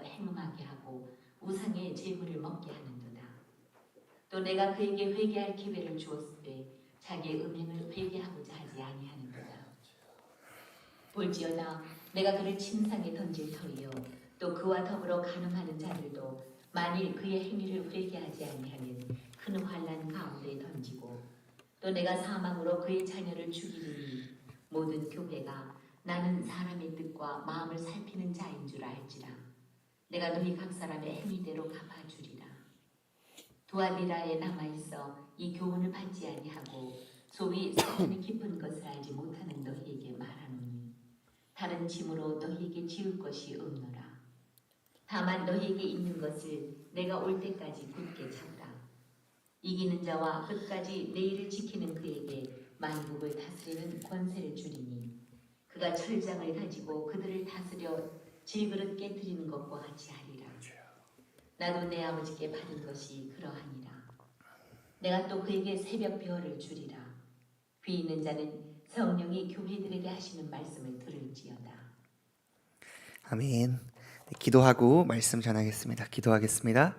하여 행음하게 하고 우상의 제물을 먹게 하는도다. 또 내가 그에게 회개할 기회를 주었을 때 자기의 음행을 회개하고자 하지 아니하는도다. 볼지어다 내가 그를 침상에 던질 터이요 또 그와 더불어 간음하는 자들도 만일 그의 행위를 회개하지 아니하면 큰 환란 가운데 던지고 또 내가 사망으로 그의 자녀를 죽이리니 모든 교회가 나는 사람의 뜻과 마음을 살피는 자인 줄 알지라 내가 너희 각 사람의 행위대로 갚아주리라. 두아디라에 남아있어 이 교훈을 받지 아니하고 소위 사탄의 깊은 것을 알지 못하는 너희에게 말하노니 다른 짐으로 너희에게 지을 것이 없노라. 다만 너희에게 있는 것을 내가 올 때까지 굳게 잡라 이기는 자와 끝까지 내 일을 지키는 그에게 만국을 다스리는 권세를 주리니 그가 철장을 가지고 그들을 다스려 질그릇 깨뜨리는 것과 같이 하리라. 나도 내 아버지께 받은 것이 그러하니라. 내가 또 그에게 새벽 별을 주리라. 귀 있는 자는 성령이 교회들에게 하시는 말씀을 들을지어다. 아멘. 네, 기도하고 말씀 전하겠습니다. 기도하겠습니다.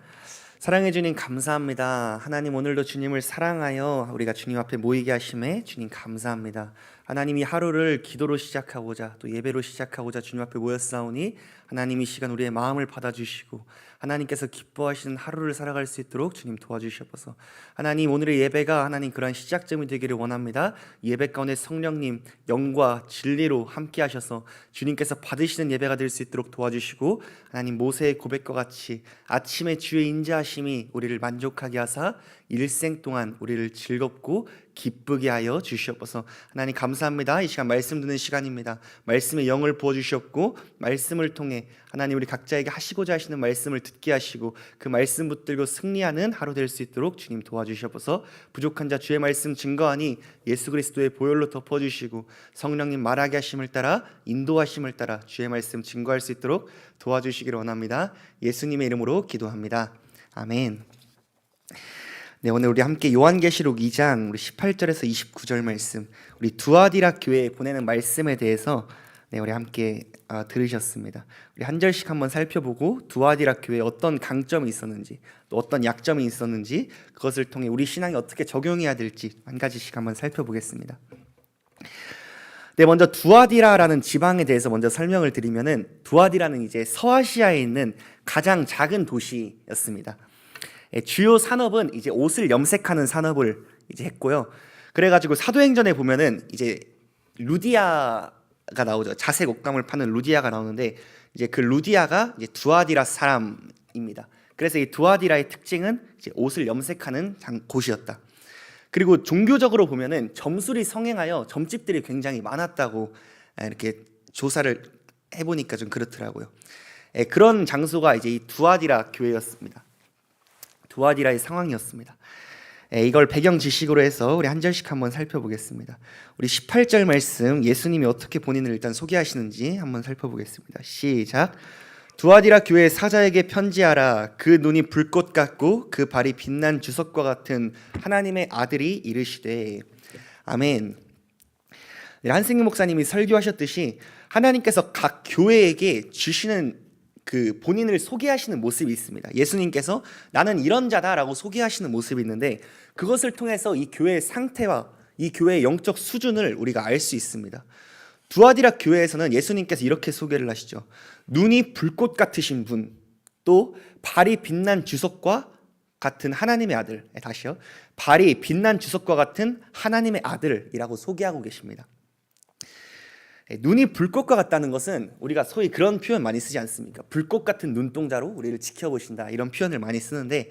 사랑해 주님 감사합니다. 하나님 오늘도 주님을 사랑하여 우리가 주님 앞에 모이게 하심에 주님 감사합니다. 하나님 이 하루를 기도로 시작하고자 또 예배로 시작하고자 주님 앞에 모였사오니 하나님 이 시간 우리의 마음을 받아주시고 하나님께서 기뻐하시는 하루를 살아갈 수 있도록 주님 도와주시옵소서. 하나님 오늘의 예배가 하나님 그러한 시작점이 되기를 원합니다. 예배 가운데 성령님 영과 진리로 함께 하셔서 주님께서 받으시는 예배가 될 수 있도록 도와주시고 하나님 모세의 고백과 같이 아침에 주의 인자하심이 우리를 만족하게 하사 일생 동안 우리를 즐겁고 기쁘게 하여 주시옵소서. 하나님 감사합니다. 이 시간 말씀 듣는 시간입니다. 말씀의 영을 부어 주시옵고 말씀을 통해 하나님 우리 각자에게 하시고자 하시는 말씀을 듣게 하시고 그 말씀 붙들고 승리하는 하루 될 수 있도록 주님 도와주시옵소서. 부족한 자 주의 말씀 증거하니 예수 그리스도의 보혈로 덮어 주시고 성령님 말하게 하심을 따라 인도하심을 따라 주의 말씀 증거할 수 있도록 도와주시기를 원합니다. 예수님의 이름으로 기도합니다. 아멘. 네, 오늘 우리 함께 요한계시록 2장 우리 18절에서 29절 말씀, 우리 두아디라 교회에 보내는 말씀에 대해서 네, 우리 함께 아, 들으셨습니다. 우리 한 절씩 한번 살펴보고 두아디라 교회에 어떤 강점이 있었는지, 또 어떤 약점이 있었는지 그것을 통해 우리 신앙이 어떻게 적용해야 될지 한 가지씩 한번 살펴보겠습니다. 네, 먼저 두아디라라는 지방에 대해서 먼저 설명을 드리면은 두아디라는 이제 서아시아에 있는 가장 작은 도시였습니다. 예, 주요 산업은 이제 옷을 염색하는 산업을 이제 했고요. 그래가지고 사도행전에 보면은 이제 루디아가 나오죠. 자색 옷감을 파는 루디아가 나오는데 이제 그 루디아가 이제 두아디라 사람입니다. 그래서 이 두아디라의 특징은 이제 옷을 염색하는 장- 곳이었다. 그리고 종교적으로 보면은 점술이 성행하여 점집들이 굉장히 많았다고 예, 이렇게 조사를 해보니까 좀 그렇더라고요. 예, 그런 장소가 이제 이 두아디라 교회였습니다. 두아디라의 상황이었습니다. 예, 이걸 배경 지식으로 해서 우리 한 절씩 한번 살펴보겠습니다. 우리 18절 말씀 예수님이 어떻게 본인을 일단 소개하시는지 한번 살펴보겠습니다. 시작. 두아디라 교회 사자에게 편지하라. 그 눈이 불꽃 같고 그 발이 빛난 주석과 같은 하나님의 아들이 이르시되 아멘. 네, 한승규 목사님이 설교하셨듯이 하나님께서 각 교회에게 주시는 그 본인을 소개하시는 모습이 있습니다. 예수님께서 나는 이런 자다라고 소개하시는 모습이 있는데 그것을 통해서 이 교회의 상태와 이 교회의 영적 수준을 우리가 알 수 있습니다. 두아디라 교회에서는 예수님께서 이렇게 소개를 하시죠. 눈이 불꽃 같으신 분, 또 발이 빛난 주석과 같은 하나님의 아들. 네, 다시요. 발이 빛난 주석과 같은 하나님의 아들이라고 소개하고 계십니다. 예, 눈이 불꽃과 같다는 것은 우리가 소위 그런 표현 많이 쓰지 않습니까? 불꽃 같은 눈동자로 우리를 지켜보신다 이런 표현을 많이 쓰는데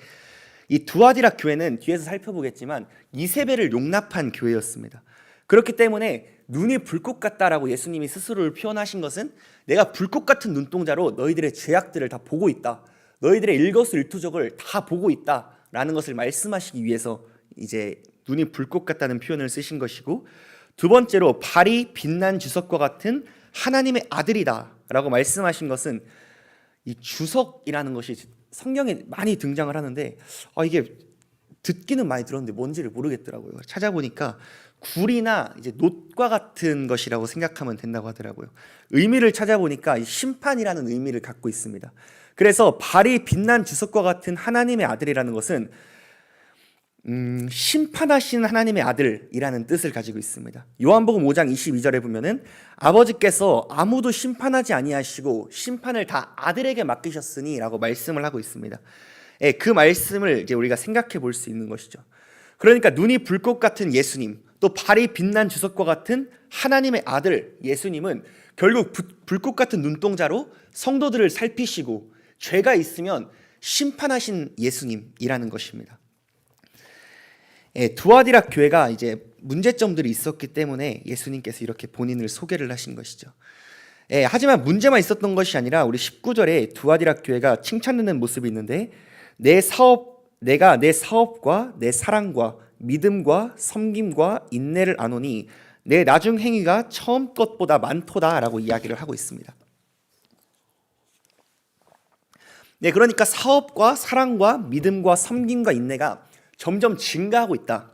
이 두아디라 교회는 뒤에서 살펴보겠지만 이세벨을 용납한 교회였습니다. 그렇기 때문에 눈이 불꽃 같다라고 예수님이 스스로를 표현하신 것은 내가 불꽃 같은 눈동자로 너희들의 죄악들을 다 보고 있다. 너희들의 일거수일투족을 다 보고 있다라는 것을 말씀하시기 위해서 이제 눈이 불꽃 같다는 표현을 쓰신 것이고 두 번째로 발이 빛난 주석과 같은 하나님의 아들이다라고 말씀하신 것은 이 주석이라는 것이 성경에 많이 등장을 하는데 아 이게 듣기는 많이 들었는데 뭔지를 모르겠더라고요. 찾아보니까 굴이나 이제 놋과 같은 것이라고 생각하면 된다고 하더라고요. 의미를 찾아보니까 이 심판이라는 의미를 갖고 있습니다. 그래서 발이 빛난 주석과 같은 하나님의 아들이라는 것은 음, 심판하시는 하나님의 아들이라는 뜻을 가지고 있습니다. 요한복음 5장 22절에 보면은 아버지께서 아무도 심판하지 아니하시고 심판을 다 아들에게 맡기셨으니라고 말씀을 하고 있습니다. 예, 그 말씀을 이제 우리가 생각해 볼 수 있는 것이죠. 그러니까 눈이 불꽃 같은 예수님, 또 발이 빛난 주석과 같은 하나님의 아들 예수님은 결국 부- 불꽃 같은 눈동자로 성도들을 살피시고 죄가 있으면 심판하신 예수님이라는 것입니다. 예, 두아디라 교회가 이제 문제점들이 있었기 때문에 예수님께서 이렇게 본인을 소개를 하신 것이죠. 예, 하지만 문제만 있었던 것이 아니라 우리 19절에 두아디라 교회가 칭찬되는 모습이 있는데 내 사업 내가 내 사업과 내 사랑과 믿음과 섬김과 인내를 아노니 내 나중 행위가 처음 것보다 많도다라고 이야기를 하고 있습니다. 네, 그러니까 사업과 사랑과 믿음과 섬김과 인내가 점점 증가하고 있다.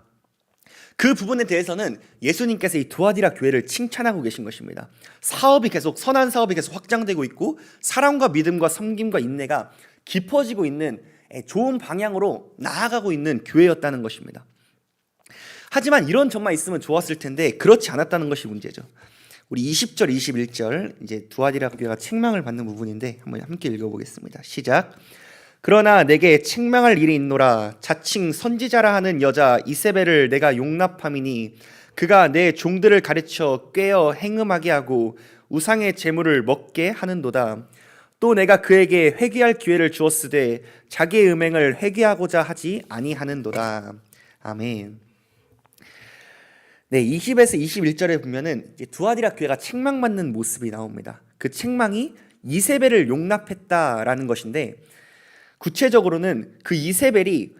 그 부분에 대해서는 예수님께서 이 두아디라 교회를 칭찬하고 계신 것입니다. 사업이 계속 선한 사업이 계속 확장되고 있고 사랑과 믿음과 섬김과 인내가 깊어지고 있는 에, 좋은 방향으로 나아가고 있는 교회였다는 것입니다. 하지만 이런 점만 있으면 좋았을 텐데 그렇지 않았다는 것이 문제죠. 우리 20절, 21절 이제 두아디라 교회가 책망을 받는 부분인데 한번 함께 읽어보겠습니다. 시작. 그러나 내게 책망할 일이 있노라. 자칭 선지자라 하는 여자 이세벨을 내가 용납함이니 그가 내 종들을 가르쳐 꿰어 행음하게 하고 우상의 재물을 먹게 하는도다. 또 내가 그에게 회개할 기회를 주었으되 자기의 음행을 회개하고자 하지 아니하는도다. 아멘. 네, 20에서 21절에 보면은 두아디라 교회가 책망받는 모습이 나옵니다. 그 책망이 이세벨을 용납했다라는 것인데 구체적으로는 그 이세벨이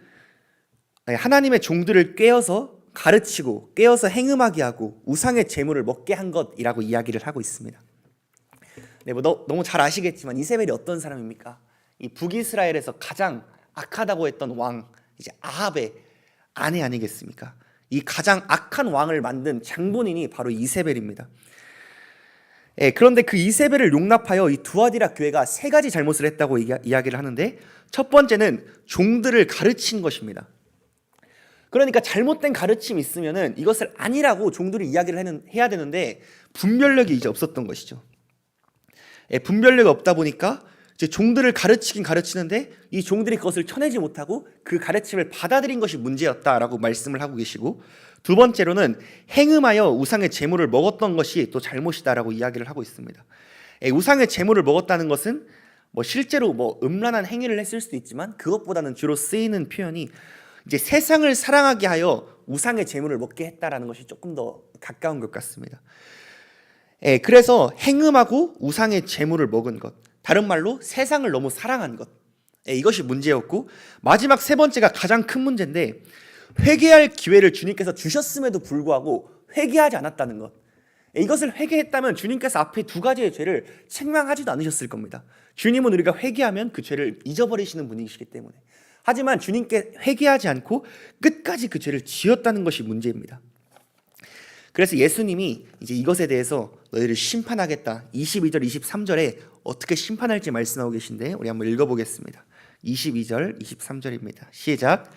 하나님의 종들을 꿰어서 가르치고 꿰어서 행음하게 하고 우상의 재물을 먹게 한 것이라고 이야기를 하고 있습니다. 네, 뭐 너, 너무 잘 아시겠지만 이세벨이 어떤 사람입니까? 이 북이스라엘에서 가장 악하다고 했던 왕 이제 아합의 아내 아니겠습니까? 이 가장 악한 왕을 만든 장본인이 바로 이세벨입니다. 예, 그런데 그 이세벨을 용납하여 이 두아디라 교회가 세 가지 잘못을 했다고 이야, 이야 기를 하는데 첫 번째는 종들을 가르친 것입니다. 그러니까 잘못된 가르침이 있으면은 이것을 아니라고 종들이 이야기를 해는, 해야 되는데 분별력이 이제 없었던 것이죠. 예, 분별력이 없다 보니까 이제 종들을 가르치긴 가르치는데 이 종들이 그것을 쳐내지 못하고 그 가르침을 받아들인 것이 문제였다라고 말씀을 하고 계시고 두 번째로는 행음하여 우상의 재물을 먹었던 것이 또 잘못이다라고 이야기를 하고 있습니다. 예, 우상의 재물을 먹었다는 것은 뭐 실제로 뭐 음란한 행위를 했을 수도 있지만 그것보다는 주로 쓰이는 표현이 이제 세상을 사랑하게 하여 우상의 재물을 먹게 했다라는 것이 조금 더 가까운 것 같습니다. 예, 그래서 행음하고 우상의 재물을 먹은 것, 다른 말로 세상을 너무 사랑한 것, 예, 이것이 문제였고 마지막 세 번째가 가장 큰 문제인데 회개할 기회를 주님께서 주셨음에도 불구하고 회개하지 않았다는 것. 예, 이것을 회개했다면 주님께서 앞에 두 가지의 죄를 책망하지도 않으셨을 겁니다. 주님은 우리가 회개하면 그 죄를 잊어버리시는 분이시기 때문에. 하지만 주님께 회개하지 않고 끝까지 그 죄를 지었다는 것이 문제입니다. 그래서 예수님이 이제 이것에 대해서 너희를 심판하겠다. 22절, 23절에 어떻게 심판할지 말씀하고 계신데 우리 한번 읽어보겠습니다. 22절, 23절입니다. 시작.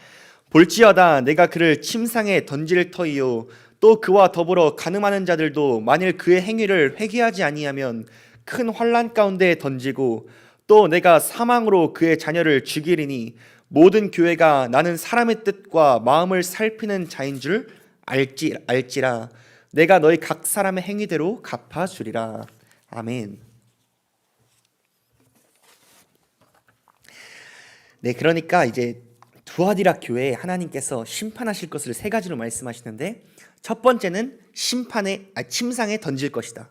볼지어다 내가 그를 침상에 던질 터이요. 또 그와 더불어 가늠하는 자들도 만일 그의 행위를 회개하지 아니하면 큰 환란 가운데 던지고 또 내가 사망으로 그의 자녀를 죽이리니 모든 교회가 나는 사람의 뜻과 마음을 살피는 자인 줄 알지 알지라. 내가 너희 각 사람의 행위대로 갚아 주리라. 아멘. 네, 그러니까 이제 두아디라 교회에 하나님께서 심판하실 것을 세 가지로 말씀하시는데 첫 번째는 심판에 아, 침상에 던질 것이다.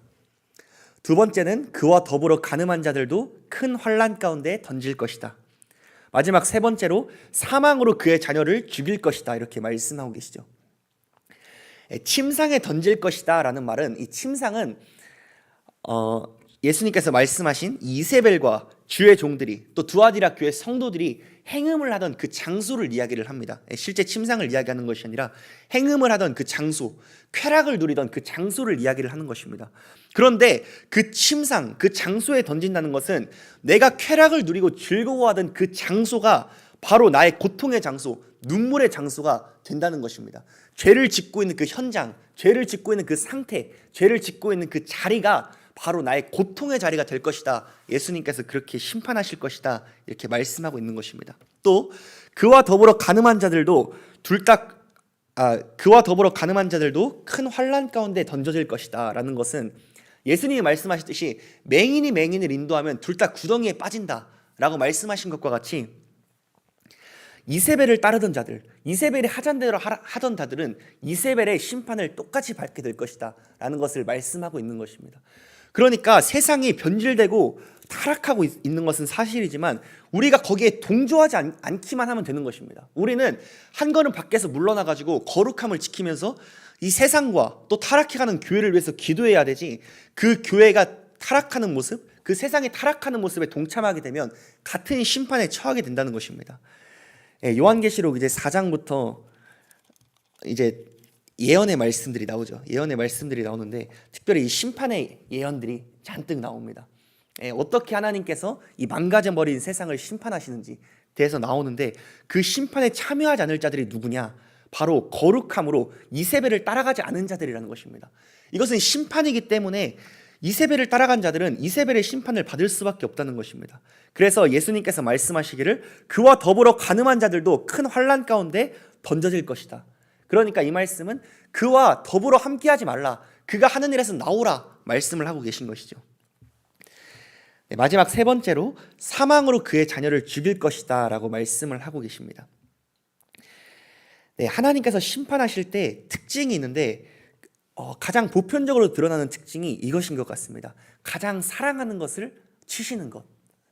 두 번째는 그와 더불어 가늠한 자들도 큰 환란 가운데 던질 것이다. 마지막 세 번째로 사망으로 그의 자녀를 죽일 것이다. 이렇게 말씀하고 계시죠. 예, 침상에 던질 것이다라는 말은 이 침상은 어, 예수님께서 말씀하신 이세벨과 주의 종들이 또 두아디라 교회 성도들이 행음을 하던 그 장소를 이야기를 합니다. 예, 실제 침상을 이야기하는 것이 아니라 행음을 하던 그 장소, 쾌락을 누리던 그 장소를 이야기를 하는 것입니다. 그런데 그 침상, 그 장소에 던진다는 것은 내가 쾌락을 누리고 즐거워하던 그 장소가 바로 나의 고통의 장소, 눈물의 장소가 된다는 것입니다. 죄를 짓고 있는 그 현장, 죄를 짓고 있는 그 상태, 죄를 짓고 있는 그 자리가 바로 나의 고통의 자리가 될 것이다. 예수님께서 그렇게 심판하실 것이다. 이렇게 말씀하고 있는 것입니다. 또 그와 더불어 가늠한 자들도 둘다 아, 그와 더불어 가늠한 자들도 큰 환란 가운데 던져질 것이다라는 것은 예수님이 말씀하셨듯이 맹인이 맹인을 인도하면 둘 다 구덩이에 빠진다라고 말씀하신 것과 같이 이세벨을 따르던 자들, 이세벨이 하잔 대로 하- 하던 자들은 이세벨의 심판을 똑같이 받게 될 것이다라는 것을 말씀하고 있는 것입니다. 그러니까 세상이 변질되고 타락하고 있- 있는 것은 사실이지만 우리가 거기에 동조하지 않, 않기만 하면 되는 것입니다. 우리는 한 걸음 밖에서 물러나 가지고 거룩함을 지키면서 이 세상과 또 타락해가는 교회를 위해서 기도해야 되지. 그 교회가 타락하는 모습, 그 세상이 타락하는 모습에 동참하게 되면 같은 심판에 처하게 된다는 것입니다. 예, 요한계시록 이제 4장부터 이제 예언의 말씀들이 나오죠. 예언의 말씀들이 나오는데 특별히 이 심판의 예언들이 잔뜩 나옵니다. 예, 어떻게 하나님께서 이 망가져 버린 세상을 심판하시는지 대해서 나오는데 그 심판에 참여하지 않을 자들이 누구냐? 바로 거룩함으로 이세벨을 따라가지 않은 자들이라는 것입니다. 이것은 심판이기 때문에 이세벨을 따라간 자들은 이세벨의 심판을 받을 수밖에 없다는 것입니다. 그래서 예수님께서 말씀하시기를 그와 더불어 가늠한 자들도 큰 환란 가운데 던져질 것이다. 그러니까 이 말씀은 그와 더불어 함께하지 말라. 그가 하는 일에서 나오라 말씀을 하고 계신 것이죠. 네, 마지막 세 번째로 사망으로 그의 자녀를 죽일 것이다라고 말씀을 하고 계십니다. 네, 하나님께서 심판하실 때 특징이 있는데 어, 가장 보편적으로 드러나는 특징이 이것인 것 같습니다. 가장 사랑하는 것을 치시는 것.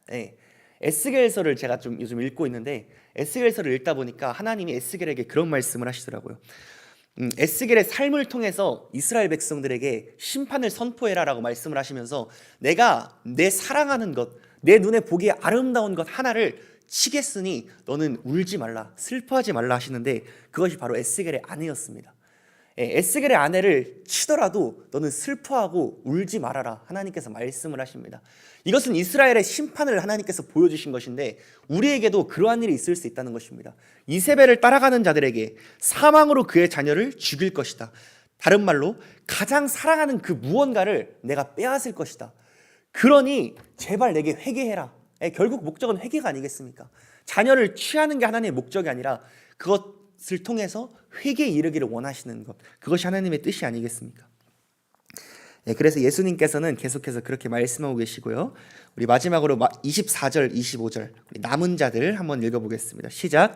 네. 에스겔서를 제가 좀 요즘 읽고 있는데 에스겔서를 읽다 보니까 하나님이 에스겔에게 그런 말씀을 하시더라고요. 음, 에스겔의 삶을 통해서 이스라엘 백성들에게 심판을 선포해라라고 말씀을 하시면서 내가 내 사랑하는 것, 내 눈에 보기에 아름다운 것 하나를 치겠으니 너는 울지 말라, 슬퍼하지 말라 하시는데 그것이 바로 에스겔의 아내였습니다. 예, 에스겔의 아내를 치더라도 너는 슬퍼하고 울지 말아라 하나님께서 말씀을 하십니다. 이것은 이스라엘의 심판을 하나님께서 보여주신 것인데 우리에게도 그러한 일이 있을 수 있다는 것입니다. 이세벨을 따라가는 자들에게 사망으로 그의 자녀를 죽일 것이다. 다른 말로 가장 사랑하는 그 무언가를 내가 빼앗을 것이다. 그러니 제발 내게 회개해라. 예, 결국 목적은 회개가 아니겠습니까? 자녀를 취하는 게 하나님의 목적이 아니라 그것 을 통해서 회개에 이르기를 원하시는 것. 그것이 하나님의 뜻이 아니겠습니까? 예, 그래서 예수님께서는 계속해서 그렇게 말씀하고 계시고요. 우리 마지막으로 24절, 25절 우리 남은 자들 한번 읽어보겠습니다. 시작.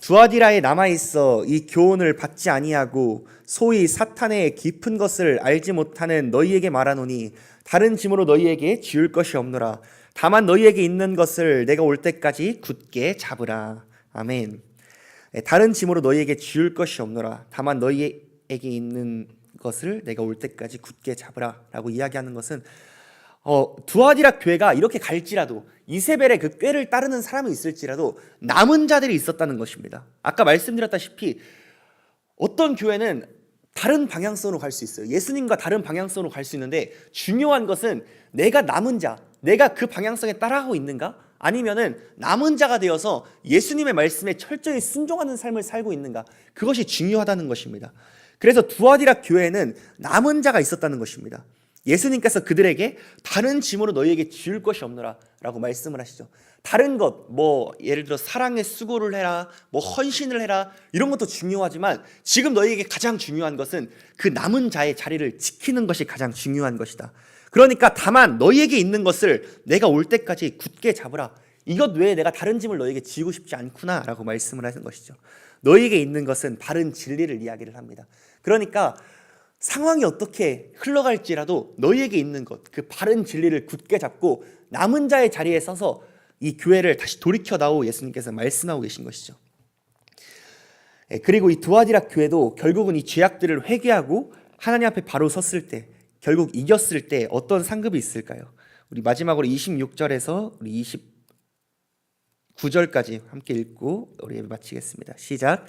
두아디라에 남아 있어 이 교훈을 받지 아니하고 소위 사탄의 깊은 것을 알지 못하는 너희에게 말하노니 다른 짐으로 너희에게 지울 것이 없노라. 다만 너희에게 있는 것을 내가 올 때까지 굳게 잡으라. 아멘. 예, 다른 짐으로 너희에게 지울 것이 없노라. 다만 너희에게 있는 것을 내가 올 때까지 굳게 잡으라라고 이야기하는 것은 어, 두아디라 교회가 이렇게 갈지라도 이세벨의 그 꾀를 따르는 사람이 있을지라도 남은 자들이 있었다는 것입니다. 아까 말씀드렸다시피 어떤 교회는 다른 방향성으로 갈 수 있어요. 예수님과 다른 방향성으로 갈 수 있는데 중요한 것은 내가 남은 자, 내가 그 방향성에 따라가고 있는가? 아니면은 남은 자가 되어서 예수님의 말씀에 철저히 순종하는 삶을 살고 있는가? 그것이 중요하다는 것입니다. 그래서 두아디라 교회에는 남은 자가 있었다는 것입니다. 예수님께서 그들에게 다른 짐으로 너희에게 지울 것이 없노라 라고 말씀을 하시죠. 다른 것, 뭐 예를 들어 사랑의 수고를 해라, 뭐 헌신을 해라 이런 것도 중요하지만 지금 너희에게 가장 중요한 것은 그 남은 자의 자리를 지키는 것이 가장 중요한 것이다. 그러니까 다만 너희에게 있는 것을 내가 올 때까지 굳게 잡으라. 이것 외에 내가 다른 짐을 너희에게 지고 싶지 않구나라고 말씀을 하는 것이죠. 너희에게 있는 것은 바른 진리를 이야기를 합니다. 그러니까 상황이 어떻게 흘러갈지라도 너희에게 있는 것, 그 바른 진리를 굳게 잡고 남은 자의 자리에 서서 이 교회를 다시 돌이켜다오 예수님께서 말씀하고 계신 것이죠. 예, 그리고 이 두아디라 교회도 결국은 이 죄악들을 회개하고 하나님 앞에 바로 섰을 때, 결국 이겼을 때 어떤 상급이 있을까요? 우리 마지막으로 26절에서 우리 29절까지 함께 읽고 우리 마치겠습니다. 시작.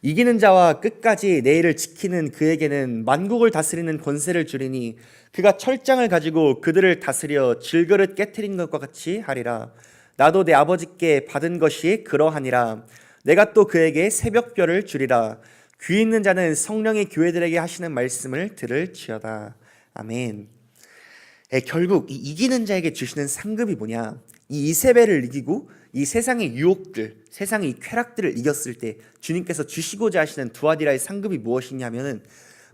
이기는 자와 끝까지 내일을 지키는 그에게는 만국을 다스리는 권세를 주리니 그가 철장을 가지고 그들을 다스려 질그릇 깨뜨린 것과 같이 하리라. 나도 내 아버지께 받은 것이 그러하니라. 내가 또 그에게 새벽별을 주리라. 귀 있는 자는 성령의 교회들에게 하시는 말씀을 들을지어다. 아멘. 예, 결국 이 이기는 자에게 주시는 상급이 뭐냐? 이 이세벨을 이기고 이 세상의 유혹들, 세상의 이 쾌락들을 이겼을 때 주님께서 주시고자 하시는 두아디라의 상급이 무엇이냐면은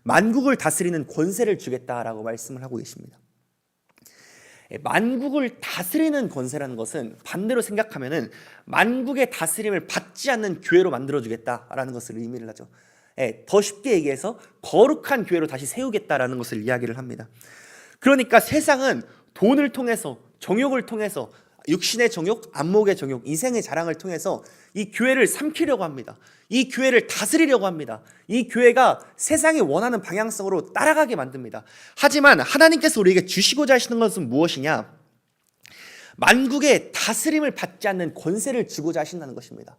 만국을 다스리는 권세를 주겠다라고 말씀을 하고 계십니다. 예, 만국을 다스리는 권세라는 것은 반대로 생각하면은 만국의 다스림을 받지 않는 교회로 만들어 주겠다라는 것을 의미를 하죠. 예, 더 쉽게 얘기해서 거룩한 교회로 다시 세우겠다라는 것을 이야기를 합니다. 그러니까 세상은 돈을 통해서 정욕을 통해서 육신의 정욕, 안목의 정욕, 인생의 자랑을 통해서 이 교회를 삼키려고 합니다. 이 교회를 다스리려고 합니다. 이 교회가 세상이 원하는 방향성으로 따라가게 만듭니다. 하지만 하나님께서 우리에게 주시고자 하시는 것은 무엇이냐? 만국의 다스림을 받지 않는 권세를 주고자 하신다는 것입니다.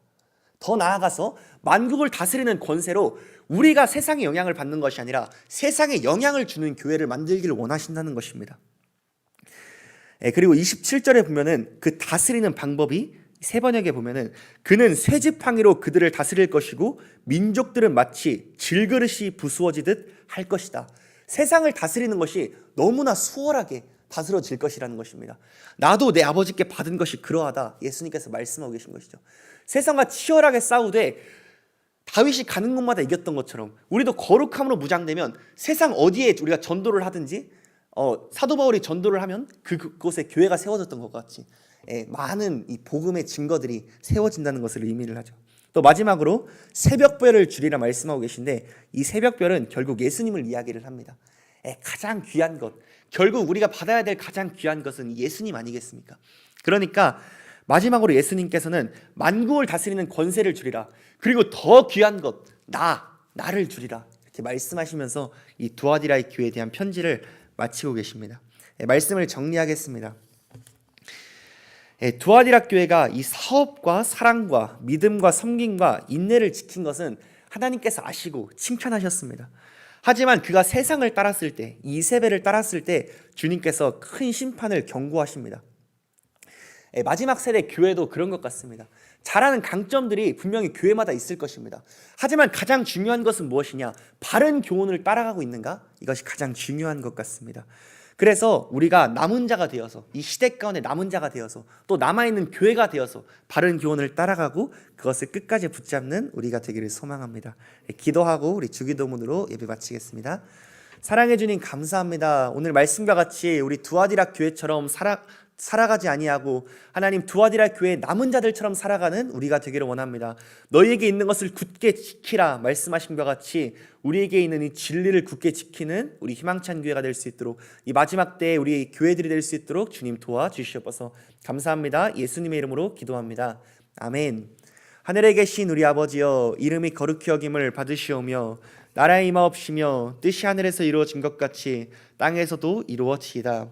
더 나아가서 만국을 다스리는 권세로 우리가 세상의 영향을 받는 것이 아니라 세상에 영향을 주는 교회를 만들기를 원하신다는 것입니다. 예, 그리고 27절에 보면은 그 다스리는 방법이 세 번역에 보면은 그는 쇠지팡이로 그들을 다스릴 것이고 민족들은 마치 질그릇이 부수어지듯 할 것이다. 세상을 다스리는 것이 너무나 수월하게 다스려질 것이라는 것입니다. 나도 내 아버지께 받은 것이 그러하다. 예수님께서 말씀하고 계신 것이죠. 세상과 치열하게 싸우되 다윗이 가는 곳마다 이겼던 것처럼 우리도 거룩함으로 무장되면 세상 어디에 우리가 전도를 하든지 어, 사도 바울이 전도를 하면 그, 그곳에 교회가 세워졌던 것 같이 예, 많은 이 복음의 증거들이 세워진다는 것을 의미를 하죠. 또 마지막으로 새벽별을 주리라 말씀하고 계신데 이 새벽별은 결국 예수님을 이야기를 합니다. 예, 가장 귀한 것, 결국 우리가 받아야 될 가장 귀한 것은 예수님 아니겠습니까? 그러니까 마지막으로 예수님께서는 만국을 다스리는 권세를 주리라. 그리고 더 귀한 것, 나, 나를 주리라. 이렇게 말씀하시면서 이 두아디라의 교회에 대한 편지를 마치고 계십니다. 예, 말씀을 정리하겠습니다. 예, 두아디라 교회가 이 사업과 사랑과 믿음과 섬김과 인내를 지킨 것은 하나님께서 아시고 칭찬하셨습니다. 하지만 그가 세상을 따랐을 때, 이세벨을 따랐을 때 주님께서 큰 심판을 경고하십니다. 예, 마지막 세대 교회도 그런 것 같습니다. 잘하는 강점들이 분명히 교회마다 있을 것입니다. 하지만 가장 중요한 것은 무엇이냐? 바른 교훈을 따라가고 있는가? 이것이 가장 중요한 것 같습니다. 그래서 우리가 남은 자가 되어서 이 시대 가운데 남은 자가 되어서 또 남아 있는 교회가 되어서 바른 교훈을 따라가고 그것을 끝까지 붙잡는 우리가 되기를 소망합니다. 예, 기도하고 우리 주기도문으로 예배 마치겠습니다. 사랑해 주님 감사합니다. 오늘 말씀과 같이 우리 두아디락 교회처럼 살아 살아가지 아니하고 하나님 두아디라 교회 남은 자들처럼 살아가는 우리가 되기를 원합니다. 너희에게 있는 것을 굳게 지키라 말씀하신 것 같이 우리에게 있는 이 진리를 굳게 지키는 우리 희망찬 교회가 될 수 있도록 이 마지막 때에 우리 교회들이 될 수 있도록 주님 도와 주시옵소서. 감사합니다. 예수님의 이름으로 기도합니다. 아멘. 하늘에 계신 우리 아버지여 이름이 거룩히 여김을 받으시오며 나라의 임하옵시며 뜻이 하늘에서 이루어진 것 같이 땅에서도 이루어지이다.